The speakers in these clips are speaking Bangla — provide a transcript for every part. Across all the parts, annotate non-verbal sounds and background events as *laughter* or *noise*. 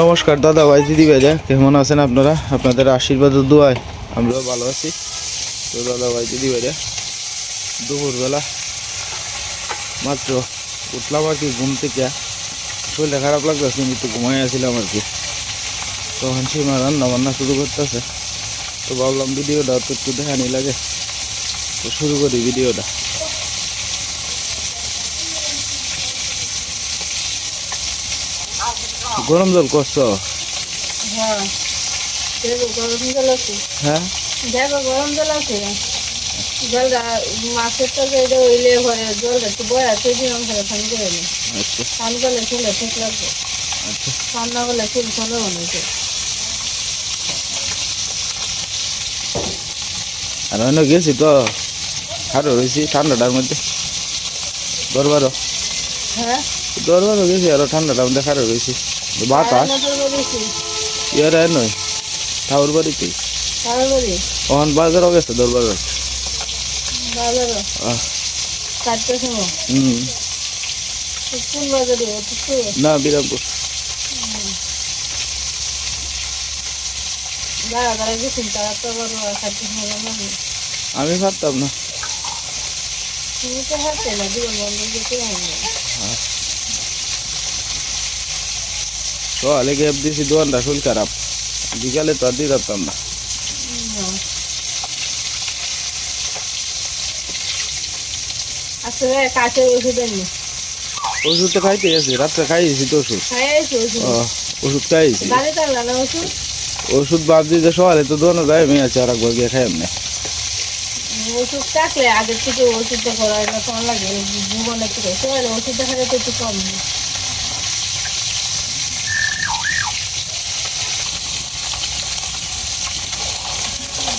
নমস্কার দাদা ভাই, দিদি ভাইরা কেমন আছেন আপনারা? আপনাদের আশীর্বাদ ও দোয়ায় আমরাও ভালো আছি। তো দাদা ভাই, দিদি ভাইরা দুপুরবেলা মাত্র উঠলাম আর কি ঘুম থেকে। শরীরটা খারাপ আমি একটু ঘুমাই আসছিলাম আর কি। তখন সীমা রান্না বান্না শুরু করতেছে। তো ভাবলাম ভিডিওটা তো একটু দেখানি লাগে। তো শুরু করি ভিডিওটা। গরম জল করছ? হ্যাঁ। গরম জল আছে। হ্যাঁ? দেখো গরম জল আছে। জলটা মাছের তরকারি এটা হইলে পরে জলটা একটু বয়া আছে দিলাম করে ঠান্ডা করে নি আচ্ছা। করলে ঠিক লাগবে। আচ্ছা। ঠান্ডা করলে খুব ভালো বানাইছে আর অন্য গেছি তো আরও রয়েছি ঠান্ডাটার মধ্যে। দরবারও। হ্যাঁ? দরবারও গেছি আরও ঠান্ডাটার মধ্যে খারো রয়েছি। বাতাস বেশি ইয়ার আর নয় বাড়িতেই তাড়াতাড়ি ওখান বাজারও গেছে দরবার। না বিরামপুর। আমি পারতাম না। তুমি তো হাতে না জীবন বন্ধ করতে সকালে গ্যাপ দিয়েছি দোকানটা শরীর খারাপ। বিকালে তো আর দিতে পারতাম না। কাছের ওষুধ তো খাইতে গেছি রাত্রে খাইয়েছি তো ওষুধ। ওষুধ। খাইয়েছি। ওষুধ? ওষুধ ভাবছি সকালে তো দোকানে যাই আমি আছে আর একবার গিয়ে খাই এমনি ওষুধ থাকলে আগের থেকে ওষুধটা করা লাগে জীবনের থেকে ওষুধ দেখালে তো একটু কম।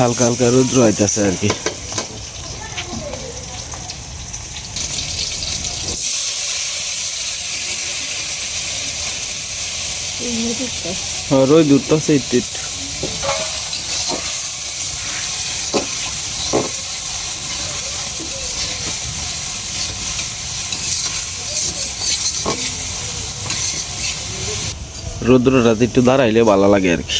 হালকা হালকা রুদ্র হইতেছে আর কি। রোদ উঠতেছে একটু একটু রৌদ্রটাতে একটু দাঁড়াইলে ভালো লাগে আর কি।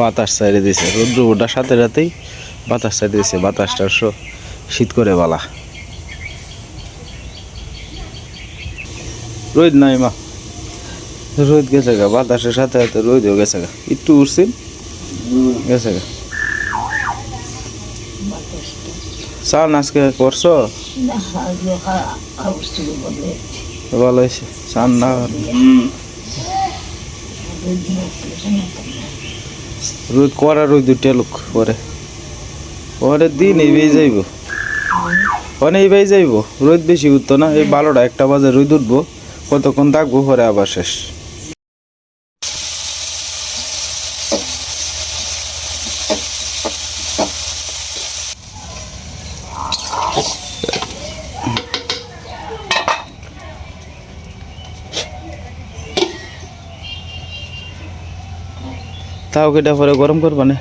বাতাস চাইরে দিছে। রৌদ্র ওটার সাথে রাতেই বাতাস চাইরে দিছে। বাতাসটা শীত করে বালা। রোদ নাই মা। রোদ গেছে গা। বাতাসের সাথে সাথে রোদও গেছে গা। একটু উঠছিল গেছে গা। চান আজকে করছ? ভালো হয়েছে। চান না। রোদ করা রোদ দুটা লোক, পরে। পরে দিন এই বেয়ে যাইব। মানে এই বেয়ে যাইব। রোদ বেশি উঠতো না, এই বারোটা একটা বাজে রোদ উঠবো, কতক্ষণ থাকব, পরে আবার শেষ। তাও কেটা পরে গরম করবা না।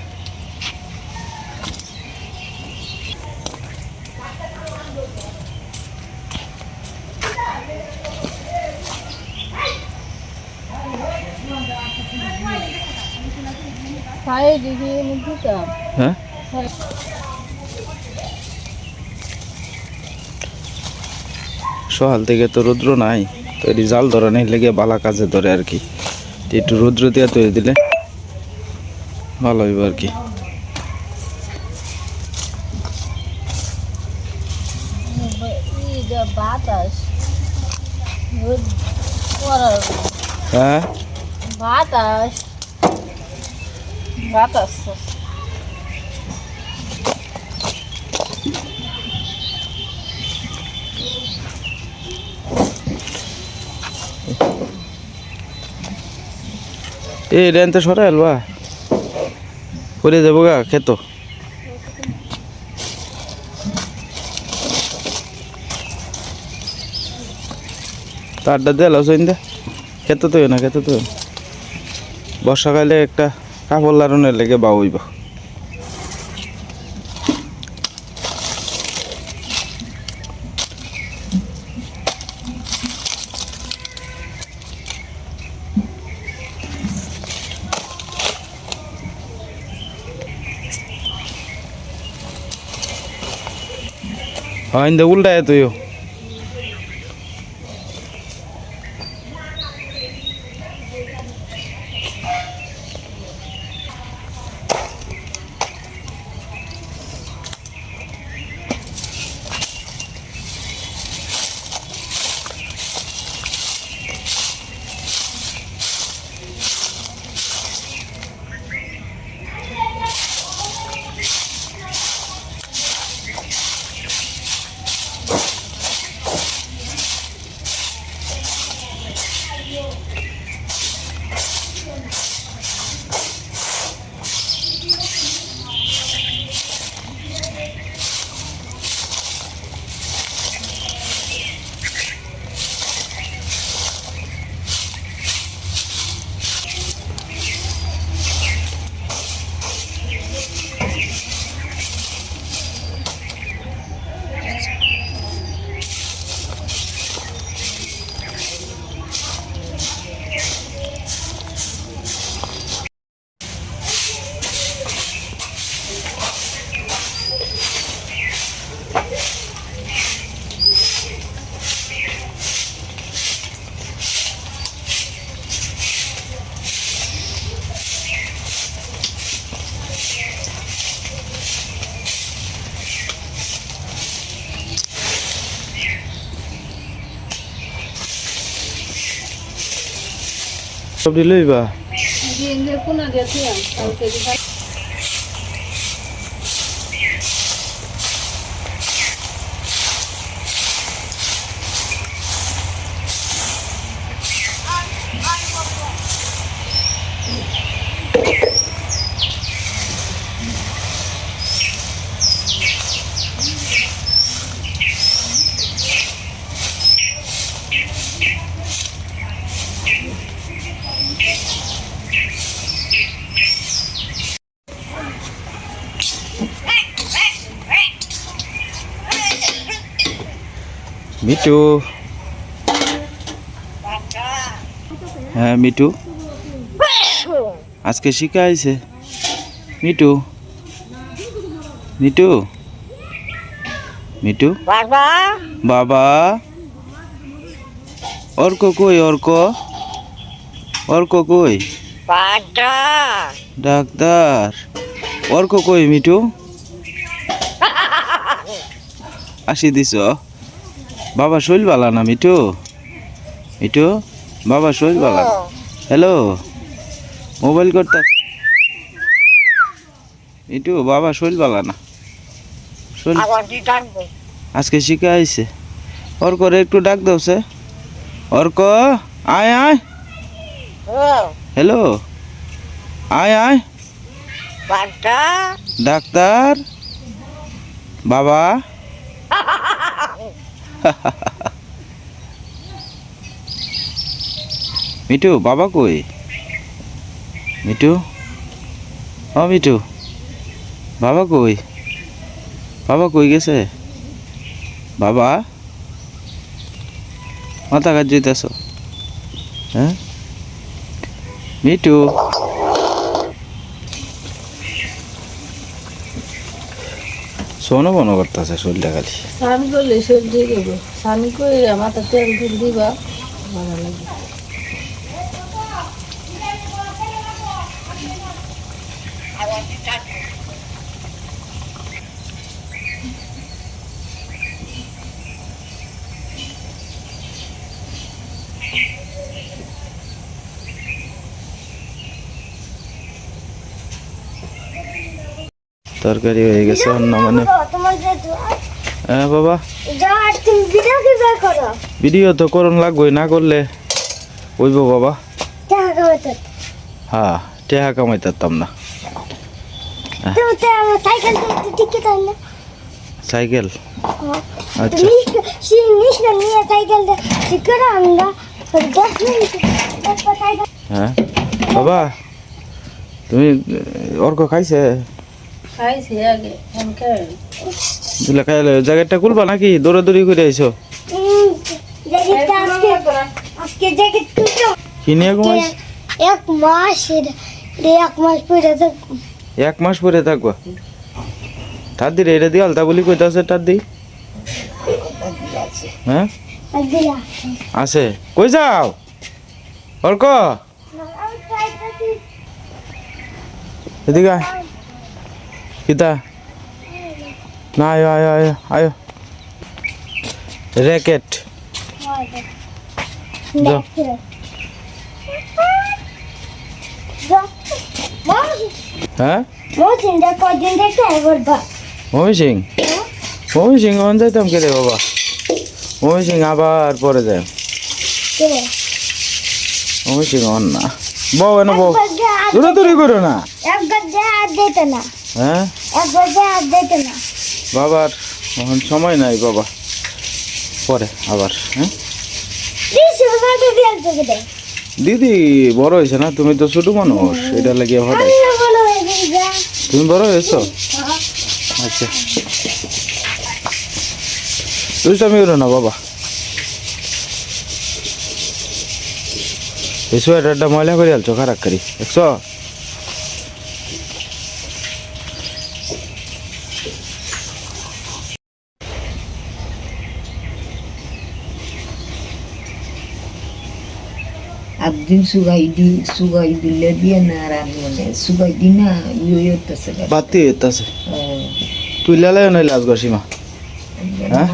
হ্যাঁ? সকাল থেকে তো রৌদ্র নাই তো জাল ধরা নেই লেগে বালা কাজে ধরে আর কি। একটু রৌদ্র দিয়ে তৈরি দিলে। ভালো হইব আর কি। হ্যাঁ? বাতাস। বাতাস। এই রেন তো সরাই আলবা করে দেবো গা খেত তারটা দিয়ে লাও দে। খেতে তো না, খেতে তো বর্ষাকালে একটা কাপড় লাড়নের লেগে বা হইব இந்த உருண்டை துயோ সব লইবা দিয়ে মিটু হ্যাঁ মিটু আজকে শিখা আইছে মিটু মিটু মিটু বাবা। বাবা। অর্ক কই অর্ক? অর্ক কই? ডাক্তার। অর্ক কই মিটু *laughs* আসি দিছ। বাবা শৈল বালা না মিটু মিটু বাবা শৈল বালা হ্যালো? মোবাইল করতে মিটু বাবা শৈল বালা না শৈল আজকে শিখে আইছে। অর্ক রে একটু ডাক দাও সে অর্ক আয় আয়। হ্যালো। আয় আয়। ডাক্তার? বাবা? *laughs* মিঠু, বাবা কই? মিঠু? ও মিঠু। বাবা কই? বাবা কই গেছে? বাবা? মাথা কাজ যেতেছ হ্যাঁ? মিঠু? সোনো বনো করতেছে শরীরটা খালি। স্নান করলে সবজি দেবো স্নান করে মাথা তেল দিবা, ভালো লাগে তরকারি হয়ে গেছে অন্য মানে। হ্যাঁ বাবা। ভিডিও তো করণ লাগবে না করলে ওইব বাবা। হ্যাঁ টেহা কামাইতাম না। তুমি তো আমার সাইকেল আনলে সাইকেল আচ্ছা। হ্যাঁ। বাবা তুমি অর্ক খাইছে? জ্যাকেটটা খুলবা নাকি? দৌড়াদৌড়ি করে আইছো? কি নিয়ে ঘুমাইছ? এক মাস এক মাস পরে তো এক মাস পরে থাকবা? তার দিলে এটা দিয়ে আলতা বলি কইতাছে তার দি হ্যাঁ আছে। কই যাও? অর্ক? এদিকে কিতা না আয় আয় আয় আয় র্যাকেট। হ্যাঁ মমি সিং মমি সিং অন যাইতাম কে রে বাবা মমি সিং আবার পরে যায় মমি সিং অন না বউ এনে বউ দৌড়াদৌড়ি করো না হ্যাঁ? বাবার এখন সময় নাই বাবা। পরে আবার হ্যাঁ? দিদি বড় হয়েছে না? তুমি তো ছোট মানুষ এটা লাগিয়ে ভালো। তুমি বড় হয়েছো? আচ্ছা। তুই দুষ্টামি করো না বাবা। এই সোয়েটারটা ময়লা করে আলছো খারাপ করি। দেখছ? একদিন সুগাই দি সুগাই দিলে দিয়ে না আর আমি মানে সুগাই দি না ইয়ে হতেছে বাতি হইতাছে তুইলালে নইলে আজগর সীমা হ্যাঁ?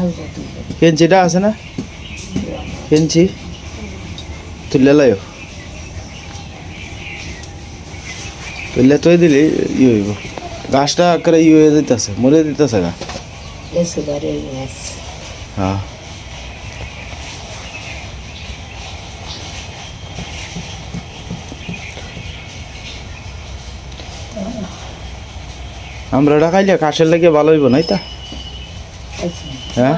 কেঞ্চিটা আছে না কেঞ্চি তুইলালাইও তুইলে তুই দিলি ইয়ে হইব গাছটা আকারে ইয়ে হয়ে যেতেছে মরে দিতেছে গা হ্যাঁ আমরা ওটা খাইলে কাশের লাগে ভালো হইব নাই তা? হ্যাঁ?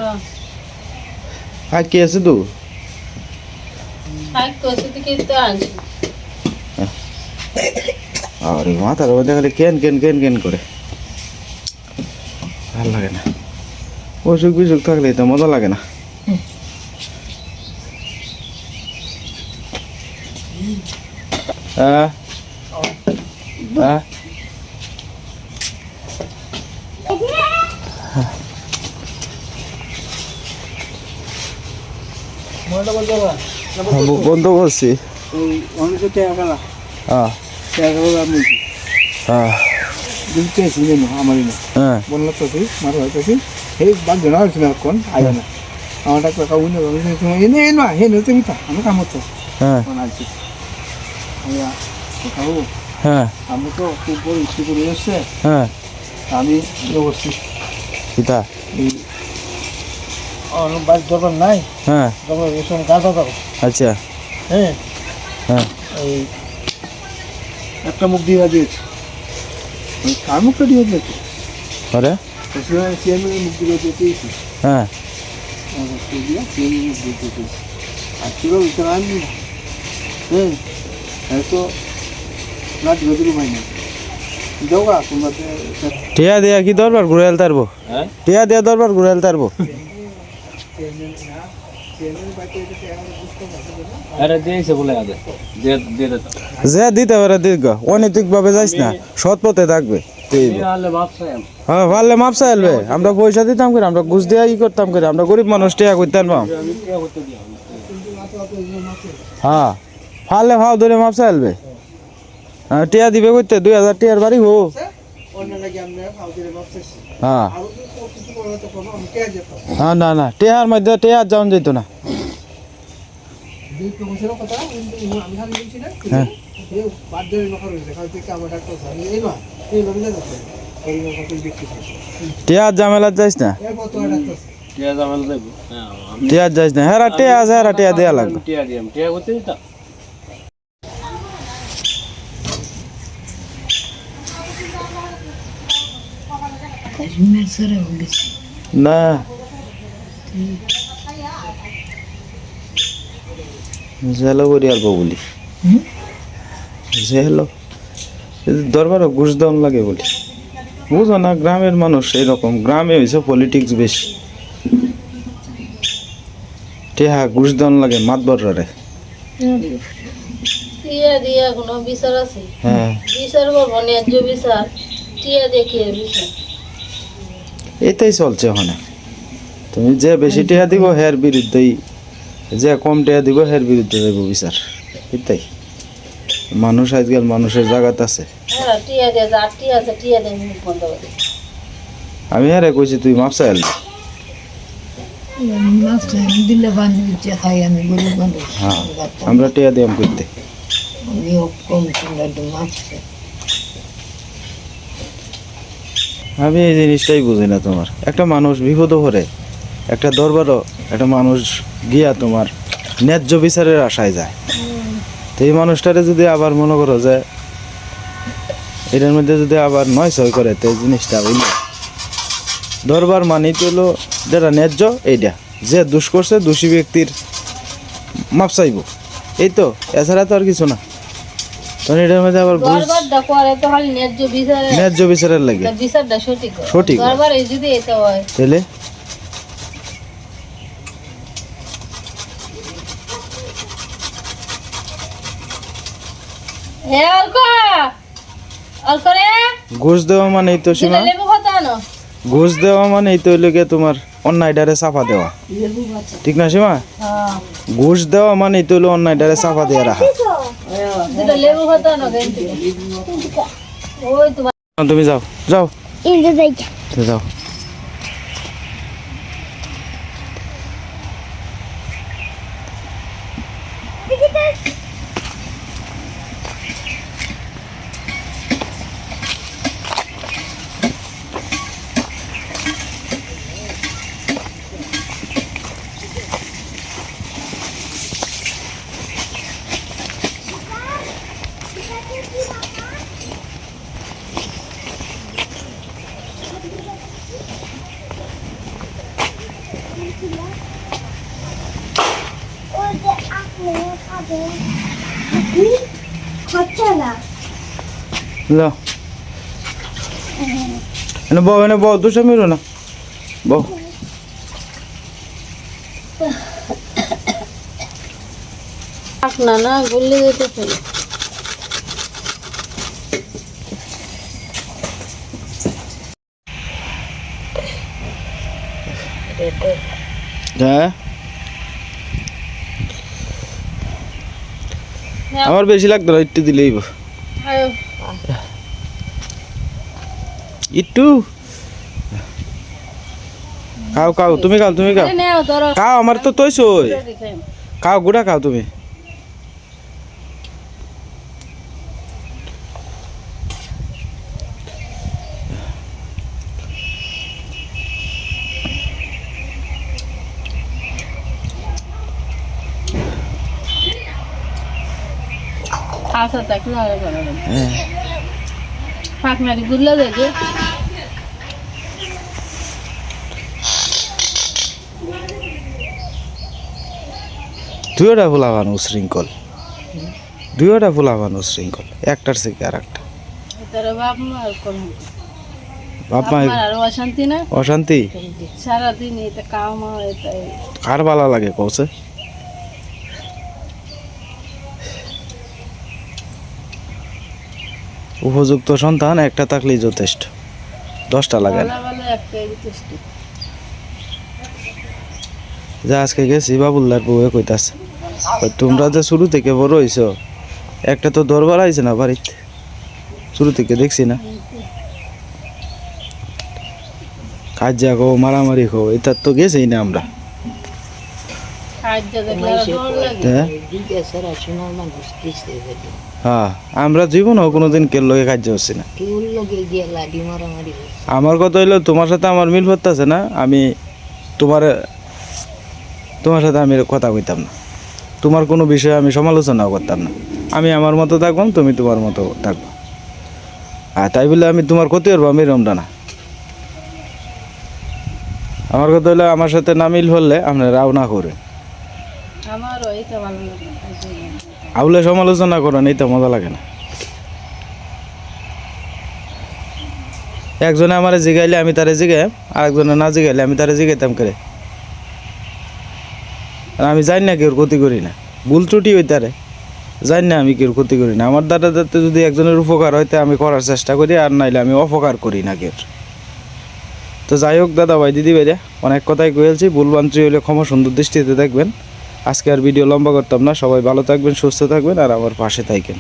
আর কি আছে তো আরে মাথার মধ্যে খালি কেন কেন কেন কেন করে। ভালো লাগে না। অসুখ বিসুখ থাকলে তো মজা লাগে না। হ্যাঁ? হ্যাঁ? নতে মিতা আমি কাম হচ্ছে হ্যাঁ। হ্যাঁ। তো খুব? বড় ইস্যু করে এসছে। হ্যাঁ। আমি করছি। বাস দরকার নাই। হ্যাঁ। দরকার দাও আচ্ছা। হ্যাঁ। হ্যাঁ। এই একটা মুখ দিয়ে দিয়েছি ওই কার মুখটা দিয়ে দিয়েছি আরে? সিএমের মুখ দিয়ে দিয়েছি হ্যাঁ। আর হুম হ্যাঁ। তো না। ভাই টিয়া দিয়া কি দরবার? ঘুরে হেলতে পারব টিয়া দিয়া দরবার ঘুরে হেলতে পারব যে দিতে পারে দিক অনৈতিক যাইস না সৎ পথে থাকবে। তুই আলে ভাবছাই হ্যাঁ পারলে আমরা পয়সা দিতাম করে আমরা ঘুষ দিয়া ই করতাম করে আমরা গরিব মানুষ টিয়া করতাম। হ্যাঁ ফাললে ফাও ধরে মাপসা এলবে হ্যাঁ টিয়া দিবে করতে দুই হাজার টিয়ার বাড়ি হো হ্যাঁ। হ্যাঁ না না টিয়ার মধ্যে টিয়ার যাওয়া যেত না। হ্যাঁ। হয়ে টিয়ার ঝামেলা যাইস না? হ্যাঁ টিয়ার যাইস না? হেরা টিয়া আছে হেরা টিয়া দেয়া লাগবে। টিয়া দিয়াম। টিয়া করতে দিতাম কাশ্মীর সরে গেছে না জেলো করি আর বলি? জেলো দরবার ঘুষ দেওয়ান লাগে বলি বুঝো না গ্রামের মানুষ এরকম গ্রামে হয়েছে পলিটিক্স বেশি টেহা ঘুষ দেওয়ান লাগে মাতবররে টিয়া দিয়া কোনো বিচার আছে হ্যাঁ বিচার করব ন্যায্য বিচার টিয়া দেখিয়ে বিচার এটাই চলছে ওখানে। তুমি যে বেশি টেহা দিব হের বিরুদ্ধেই যে কম টেহা দিব হের বিরুদ্ধে দেব বিচার। এটাই। মানুষ আজকাল মানুষের জায়গাত আছে। হ্যাঁ টিয়া টিয়া টিয়া আমি হেরে কইছি তুই মাপসা মানুষ হ্যাঁ আমরা টেয়া দিয়াম করতে আমি এই জিনিসটাই বুঝি না তোমার। একটা মানুষ বিপদ করে একটা দরবারও একটা মানুষ গিয়া তোমার ন্যায্য বিচারের আশায় যায়। তো এই মানুষটারে যদি আবার মনে করো যে এটার মধ্যে যদি আবার নয় ছয় করে, তো এই জিনিসটা হইল দরবার মানি তো হলো যেটা ন্যায্য, এইটা। যে দুষ করছে, দোষী ব্যক্তির মাপ চাইব। এই তো, এছাড়া তো আর কিছু না। তখন এটার মধ্যে আবার ঘুষ দরবারটা করে তো খালি ন্যায্য বিচারে ন্যায্য বিচারের লাগে। বিচারটা সঠিক সঠিক। দরবারে যদি এটা হয়। তাহলে? হে অল্ক অল্ক ঘুষ দেওয়া মানে তো সীমা। ঘুষ দেওয়া মানে তো লোকে তোমার অন্যায়টারে চাপা দেওয়া। ঠিক না সীমা? হ্যাঁ। ঘুষ দেওয়া মানে তো হলো অন্যায়টারে চাপা দিয়ে রাখা দুটা লেবু খাতা আনো ওই তোমার তুমি যাও যাও। যাও ওই যে আপনি খাবেন আপনি হচ্ছে না যাও এনে বউ এনে বউ দুশো মিলো না। বউ না না গলে যেতেছে হ্যাঁ? আমার বেশি লাগতো না একটু দিলেই একটু খাও খাও তুমি খাও তুমি খাও। খাও আমার তো তৈছই খাও গুড়া খাও তুমি। আচ্ছা না আরে বড় ফাঁক মারি গুল্লা দেখে। তুই ওটা ভোলা বানো উশৃঙ্খল। দুইটা ফুলা মানুষ শৃঙ্খল একটার থেকে আর একটা অশান্তি না? অশান্তি? সারাদিন কার ভালো লাগে কৌছে উপযুক্ত সন্তান একটা থাকলেই যথেষ্ট দশটা লাগে না যথেষ্ট যা আজকে গেছি বাবুল্লার বউয়ে কইতাছে। তোমরা যে শুরু থেকে বড় হইছো একটা তো দরবার আইছে না বাড়িতে? শুরু থেকে দেখছি না। কাজা কো মারামারি কো এটা তো গেছেই না আমরা। হ্যাঁ? হ্যাঁ আমরা জীবনও কোনোদিন কেউ লগে কাজ হচ্ছি না। আমার কথা হইল তোমার সাথে আমার মিল হতেছে না আমি তোমার তোমার সাথে আমি কথা কইতাম না। তোমার কোনো বিষয়ে আমি সমালোচনাও করতাম না। আমি আমার মতো থাকবাম তুমি তোমার মতো থাকবা। আর তাই বলে আমি তোমার ক্ষতি করব আমি রমটা না। আমার কথা হইল আমার সাথে না মিল হলে আপনারা রাও না করে। আমারও এটা ভালো লাগে আউলে সমালোচনা করেন এই তো মজা লাগে না। একজনে আমার জিগাইলে আমি তারে জিগাই আর একজনে না জিগাইলে আমি তারে জিগাইতাম করে? আমি জানি না কেউ ক্ষতি করি না। ভুল ত্রুটি হই তারে। জানি না আমি কেউ ক্ষতি করি না। আমার দাদা যাতে যদি একজনের উপকার হইতে আমি করার চেষ্টা করি, আর নাইলে আমি অপকার করি না কেউ তো যাই হোক দাদা ভাই দিদি ভাইরা অনেক কথাই কয়েছি ভুল বান্ত্রী হলে ক্ষমা সুন্দর দৃষ্টিতে দেখবেন। আজকে আর ভিডিও লম্বা করতাম না। সবাই ভালো থাকবেন, সুস্থ থাকবেন আর আমার পাশে থাকবেন